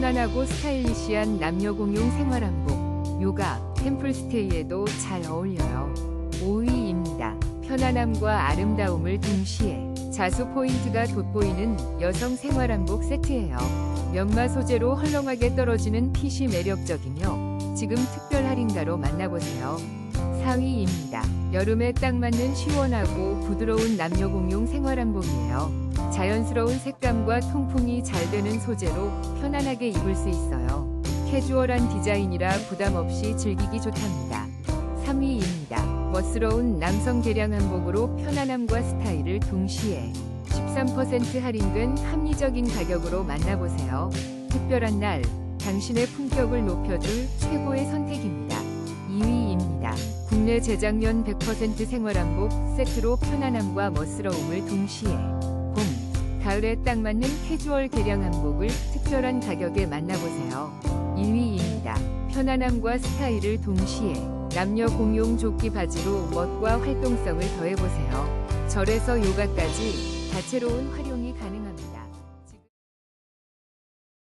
편안하고 스타일리시한 남녀 공용 생활한복, 요가, 템플스테이에도 잘 어울려요. 5위입니다. 편안함과 아름다움을 동시에 자수 포인트가 돋보이는 여성 생활한복 세트예요. 연마 소재로 헐렁하게 떨어지는 핏이 매력적이며 지금 특별 할인가로 만나보세요. 4위입니다. 여름에 딱 맞는 시원하고 부드러운 남녀 공용 생활 한복이에요. 자연스러운 색감과 통풍이 잘 되는 소재로 편안하게 입을 수 있어요. 캐주얼한 디자인이라 부담 없이 즐기기 좋답니다. 3위입니다. 멋스러운 남성 개량 한복으로 편안함과 스타일을 동시에 13% 할인된 합리적인 가격으로 만나보세요. 특별한 날, 당신의 품격을 높여줄 최고의 선택입니다. 2위입니다. 국내 제작년 100% 생활한복 세트로 편안함과 멋스러움을 동시에 봄, 가을에 딱 맞는 캐주얼 개량 한복을 특별한 가격에 만나보세요. 1위입니다. 편안함과 스타일을 동시에 남녀 공용 조끼 바지로 멋과 활동성을 더해보세요. 절에서 요가까지 다채로운 활용이 가능합니다.